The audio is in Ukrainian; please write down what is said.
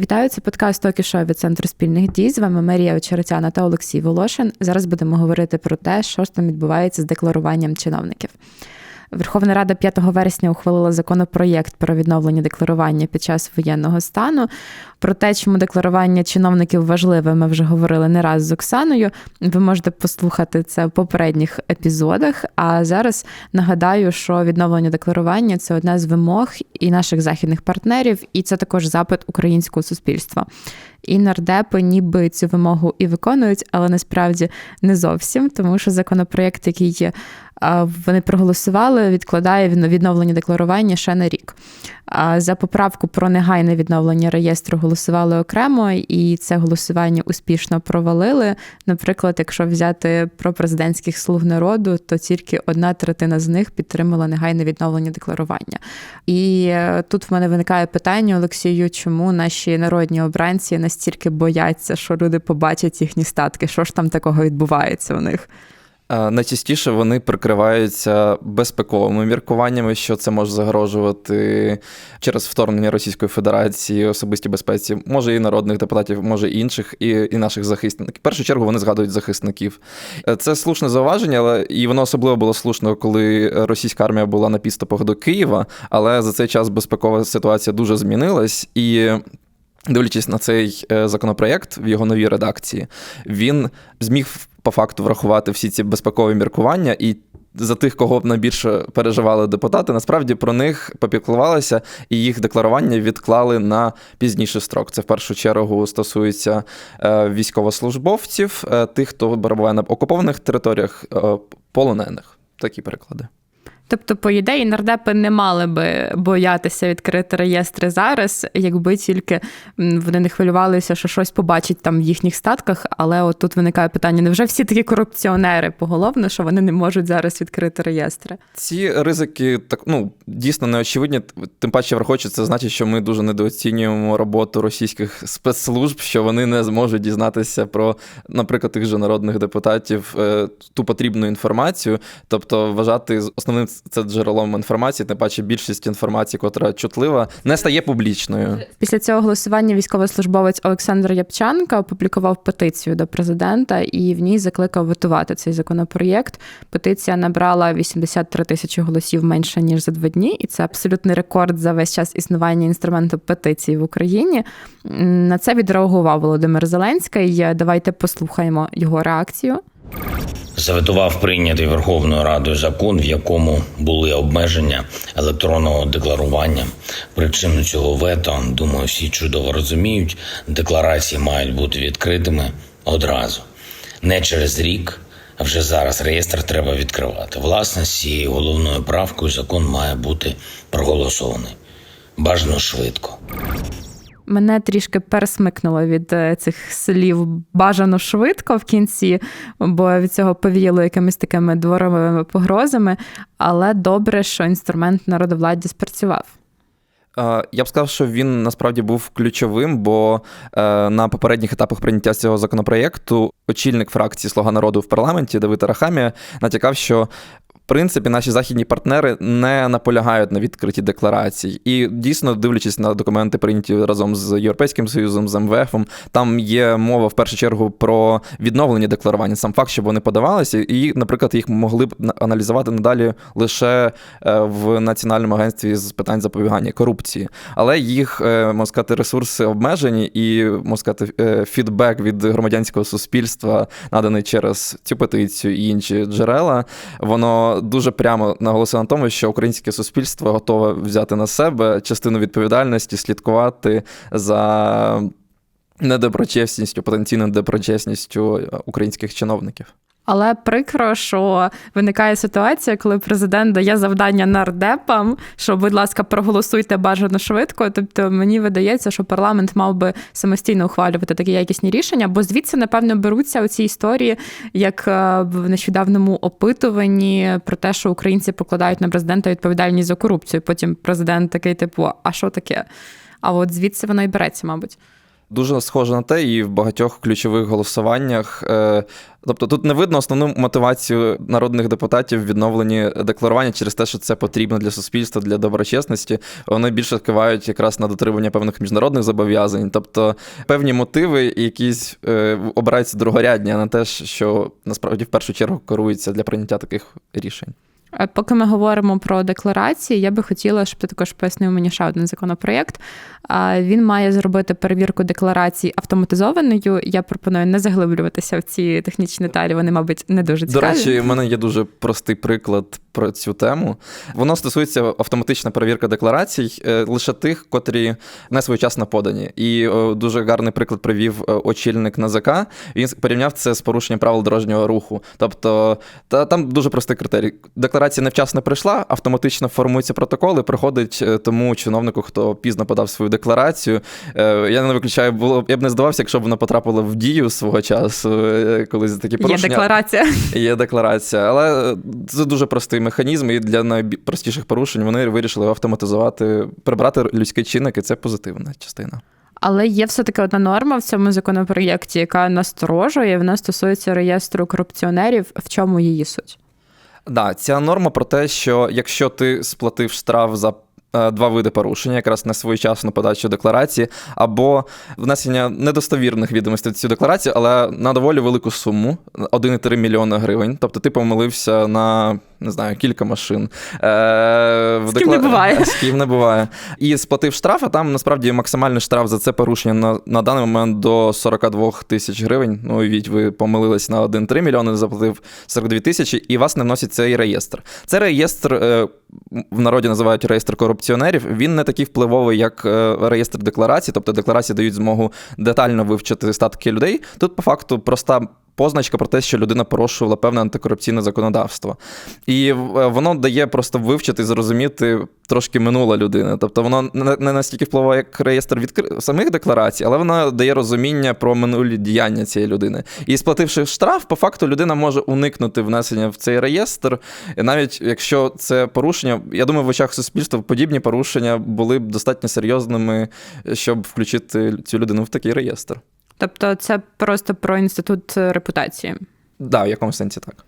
Вітаю, це подкаст «Токі шоу» від центру спільних дій. З вами Марія Очеретяна та Олексій Волошин. Зараз будемо говорити про те, що ж там відбувається з декларуванням чиновників. Верховна Рада 5 вересня ухвалила законопроєкт про відновлення декларування під час воєнного стану. Про те, чому декларування чиновників важливе, ми вже говорили не раз з Оксаною. Ви можете послухати це в попередніх епізодах. А зараз нагадаю, що відновлення декларування це одна з вимог і наших західних партнерів, і це також запит українського суспільства. І нардепи ніби цю вимогу і виконують, але насправді не зовсім, тому що законопроєкт, який вони проголосували, відкладає відновлення декларування ще на рік. За поправку про негайне відновлення реєстру голосували окремо, і це голосування успішно провалили. Наприклад, якщо взяти про президентських слуг народу, то тільки одна третина з них підтримала негайне відновлення декларування. І е, тут в мене виникає питання, Олексію, чому наші народні обранці настільки бояться, що люди побачать їхні статки? Що ж там такого відбувається у них? Найчастіше вони прикриваються безпековими міркуваннями, що це може загрожувати через вторгнення Російської Федерації особистій безпеці, може і народних депутатів, може і інших, і і наших захисників. В першу чергу вони згадують захисників. Це слушне зауваження, але і воно особливо було слушно, коли російська армія була на підступах до Києва. Але за цей час безпекова ситуація дуже змінилась і. Дивлячись на цей е, законопроєкт в його новій редакції, він зміг по факту врахувати всі ці безпекові міркування і. За тих, кого б найбільше переживали депутати, насправді про них попіклувалися, і їх декларування відклали на пізніший строк. Це в першу чергу стосується е, військовослужбовців, е, тих, хто перебуває на окупованих територіях, полонених. Такі переклади. Тобто, по ідеї, нардепи не мали би боятися відкрити реєстри зараз, якби тільки вони не хвилювалися, що щось побачать там в їхніх статках. Але от тут виникає питання: невже всі такі корупціонери поголовно, що вони не можуть зараз відкрити реєстри? Ці ризики так ну дійсно неочевидні. Тим паче, враховуючи, це значить, що ми дуже недооцінюємо роботу російських спецслужб, що вони не зможуть дізнатися про, наприклад, тих же народних депутатів е, ту потрібну інформацію, тобто вважати основним це джерелом інформації, тим паче більшість інформації, котра чутлива, не стає публічною. Після цього голосування військовослужбовець Олександр Япчанка опублікував петицію до президента і в ній закликав витувати цей законопроєкт. Петиція набрала 83 тисячі голосів менше ніж за два дні, і це абсолютний рекорд за весь час існування інструменту петиції в Україні. На це відреагував Володимир Зеленський. Давайте послухаємо його реакцію заветував прийнятий Верховною Радою закон, в якому були обмеження електронного декларування. Причину цього вето, думаю, всі чудово розуміють. Декларації мають бути відкритими одразу, не через рік. А вже зараз реєстр треба відкривати. Власне, з цією головною правкою закон має бути проголосований. Бажано швидко. Мене трішки пересмикнуло від е, цих слів бажано швидко в кінці, бо від цього повіяло якимись такими дворовими погрозами. Але добре, що інструмент народовладдя спрацював. Я б сказав, що він насправді був ключовим, бо е, на попередніх етапах прийняття цього законопроєкту очільник фракції Слуга народу в парламенті Давид Арахамія натякав, що принципі, наші західні партнери не наполягають на відкритті декларацій. І дійсно, дивлячись на документи, прийняті разом з Європейським Союзом, з МВФом, там є мова в першу чергу про відновлення декларування, сам факт, щоб вони подавалися, і, наприклад, їх могли б аналізувати надалі лише е, в Національному агентстві з питань запобігання корупції. Але їх, е, можна сказати, ресурси обмежені, і можна сказати, е, фідбек від громадянського суспільства, наданий через цю петицію і інші джерела, воно дуже прямо наголосив на тому, що українське суспільство готове взяти на себе частину відповідальності, слідкувати за недоброчесністю, потенційною доброчесністю українських чиновників. Але прикро, що виникає ситуація, коли президент дає завдання нардепам, що, будь ласка, проголосуйте бажано швидко. Тобто мені видається, що парламент мав би самостійно ухвалювати такі якісні рішення, бо звідси, напевно, беруться оці історії, як е, в нещодавному опитуванні про те, що українці покладають на президента відповідальність за корупцію. Потім президент такий, типу, а що таке? А от звідси воно і береться, мабуть. Дуже схоже на те, і в багатьох ключових голосуваннях. е, Тобто тут не видно основну мотивацію народних депутатів в відновленні декларування через те, що це потрібно для суспільства, для доброчесності. Вони більше кивають якраз на дотримання певних міжнародних зобов'язань. Тобто певні мотиви якісь е, обираються другорядні, а не те, що насправді в першу чергу керуються для прийняття таких рішень. Е, Поки ми говоримо про декларації, я би хотіла, щоб ти також пояснив мені ще один законопроєкт. Він має зробити перевірку декларацій автоматизованою. Я пропоную не заглиблюватися в ці технічні деталі. Вони, мабуть, не дуже До речі, в мене є дуже простий приклад про цю тему. Воно стосується автоматична перевірка декларацій е, лише тих, котрі не своєчасно подані. І е, дуже гарний приклад привів е, очільник НАЗК. Він порівняв це з порушенням правил дорожнього руху. Тобто, та там дуже простий критерій. Декларація невчасно прийшла, автоматично формуються протоколи, приходить тому чиновнику, хто пізно подав свою декларацію. Я не виключаю, було я б не здавався, якщо б вона потрапила в дію свого часу, коли такі Є декларація. Є декларація, але це дуже простий механізм, і для найпростіших порушень вони вирішили автоматизувати, прибрати людський чинник, і це позитивна частина. Але є все-таки одна норма в цьому законопроєкті, яка насторожує. Вона стосується реєстру корупціонерів. В чому її суть? Да, ця норма про те, що якщо ти сплатив штраф за е, два види порушення, якраз несвоєчасну подачу декларації, або внесення недостовірних відомостей в цю декларацію, але на доволі велику суму 1,3 мільйона гривень. Тобто ти помилився на не знаю, кілька машин. Е, в З ким не буває. З ким не буває. І сплатив штраф, а там насправді максимальний штраф за це порушення на, на даний момент до 42 тисяч гривень. Ну, уявіть, ви помилились на 1,3 мільйони, заплатив 42 тисячі, і вас не вносять цей реєстр. Це реєстр е, в народі називають реєстр корупціонерів. Він не такий впливовий, як е, реєстр декларацій, тобто декларації дають змогу детально вивчити статки людей. Тут по факту проста. Позначка про те, що людина порушувала певне антикорупційне законодавство. І е, воно дає просто вивчити, зрозуміти трошки минуле людини. Тобто воно не настільки впливає, як реєстр відкр... самих декларацій, але воно дає розуміння про минулі діяння цієї людини. І сплативши штраф, по факту людина може уникнути внесення в цей реєстр. Навіть якщо це порушення, я думаю, в очах суспільства подібні порушення були б достатньо серйозними, щоб включити цю людину в такий реєстр. Тобто, це просто про інститут репутації. Да, в якому сенсі так.